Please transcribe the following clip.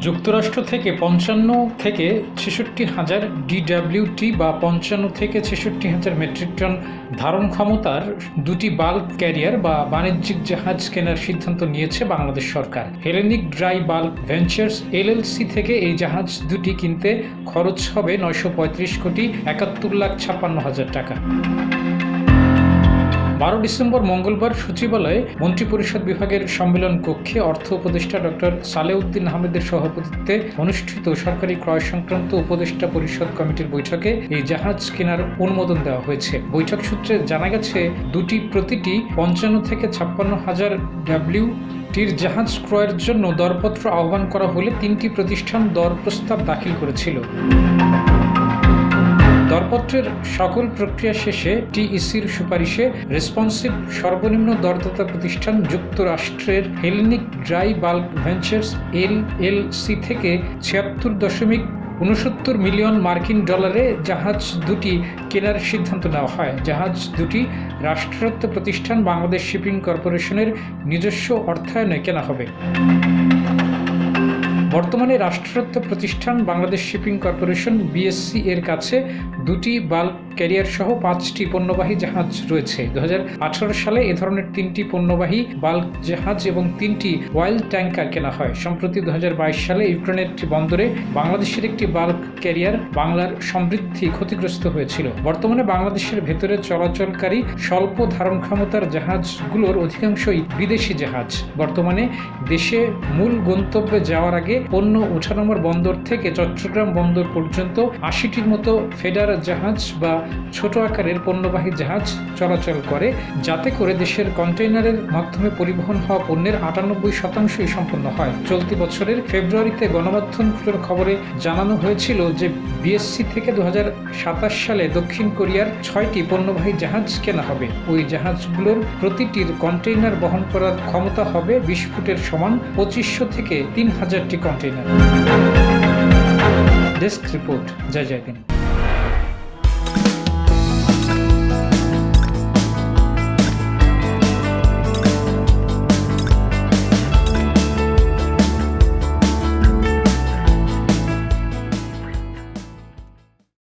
যুক্তরাষ্ট্র থেকে পঞ্চান্ন থেকে ছেষট্টি হাজার ডিডাব্লিউটি বা পঞ্চান্ন থেকে ছেষট্টি হাজার মেট্রিক টন ধারণ ক্ষমতার দুটি বাল্ক ক্যারিয়ার বা বাণিজ্যিক জাহাজ কেনার সিদ্ধান্ত নিয়েছে বাংলাদেশ সরকার। Hellenic dry bulk ventures LLC থেকে এই জাহাজ দুটি কিনতে খরচ হবে নয়শো পঁয়ত্রিশ কোটি একাত্তর লাখ ছাপ্পান্ন হাজার টাকা। বারো ডিসেম্বর মঙ্গলবার সচিবালয়ে মন্ত্রিপরিষদ বিভাগের সম্মেলন কক্ষে অর্থ উপদেষ্টা ডক্টর সালেউদ্দিন আহমেদের সভাপতিত্বে অনুষ্ঠিত সরকারি ক্রয় সংক্রান্ত উপদেষ্টা পরিষদ কমিটির বৈঠকে এই জাহাজ কেনার অনুমোদন দেওয়া হয়েছে। বৈঠক সূত্রে জানা গেছে, দুটি প্রতিটি পঞ্চান্ন থেকে ছাপ্পান্ন হাজার ডাব্লিউ টির জাহাজ ক্রয়ের জন্য দরপত্র আহ্বান করা হলে তিনটি প্রতিষ্ঠান দর প্রস্তাব দাখিল করেছিল। দরপত্রের সকল প্রক্রিয়া শেষে টিইসির সুপারিশে রেসপন্সিভ সর্বনিম্ন দরদাতা প্রতিষ্ঠান যুক্তরাষ্ট্রের Hellenic dry bulk ventures L L C থেকে ছিয়াত্তর দশমিক উনসত্তর মিলিয়ন মার্কিন ডলারে জাহাজ দুটি কেনার সিদ্ধান্ত নেওয়া হয়। জাহাজ দুটি রাষ্ট্রায়ত্ত প্রতিষ্ঠান বাংলাদেশ শিপিং কর্পোরেশনের নিজস্ব অর্থায়নে কেনা হবে। বর্তমানে রাষ্ট্রায়ত্ত প্রতিষ্ঠান বাংলাদেশ শিপিং কর্পোরেশন বিএসসি এর কাছে দুটি বাল্ক ক্যারিয়ার সহ পাঁচটি পণ্যবাহী জাহাজ রয়েছে। দু হাজার আঠারো সালে এ ধরনের তিনটি পণ্যবাহী বাল্ক জাহাজ এবং তিনটি অয়েল ট্যাঙ্কার কেনা হয়। সম্প্রতি দুহাজার বাইশ সালে ইউক্রেনের একটি বন্দরে বাংলাদেশের একটি বাল্ক ক্যারিয়ার বাংলার সমৃদ্ধি ক্ষতিগ্রস্ত হয়েছিল। বর্তমানে বাংলাদেশের ভেতরে চলাচলকারী স্বল্প ধারণ ক্ষমতার জাহাজগুলোর অধিকাংশই বিদেশি জাহাজ। বর্তমানে দেশে মূল গন্তব্যে যাওয়ার আগে পণ্য ওঠানামার বন্দর থেকে চট্টগ্রাম বন্দর পর্যন্ত আশিটির মতো ফেডার জাহাজ বা ছোট আকারের পণ্যবাহী জাহাজ চলাচল করে, যাতে করে দেশের কন্টেইনারের মাধ্যমে পরিবহন হওয়া পণ্যের আটানব্বই শতাংশই সম্পন্ন হয়। চলতি বছরের ফেব্রুয়ারিতে গণমাধ্যমগুলোর খবরে জানানো হয়েছিল যে বিএসসি থেকে দু হাজার সাতাশ সালে দক্ষিণ কোরিয়ার ছয়টি পণ্যবাহী জাহাজ কেনা হবে। ওই জাহাজগুলোর প্রতিটির কন্টেইনার বহন করার ক্ষমতা হবে বিশ ফুটের সমান পঁচিশশো থেকে তিন হাজারটি কন্টেইনার। ডেস্ক রিপোর্ট, জয় জয় দিন